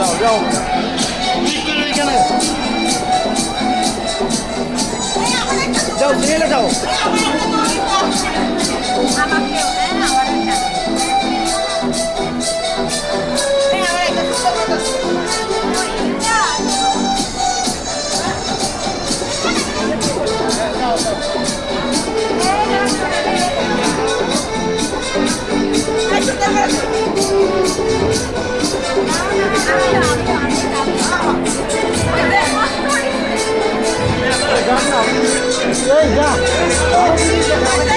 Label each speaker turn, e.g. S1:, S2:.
S1: যাও যাও যাও নিয়ে যাও Thank you.
S2: 来以下。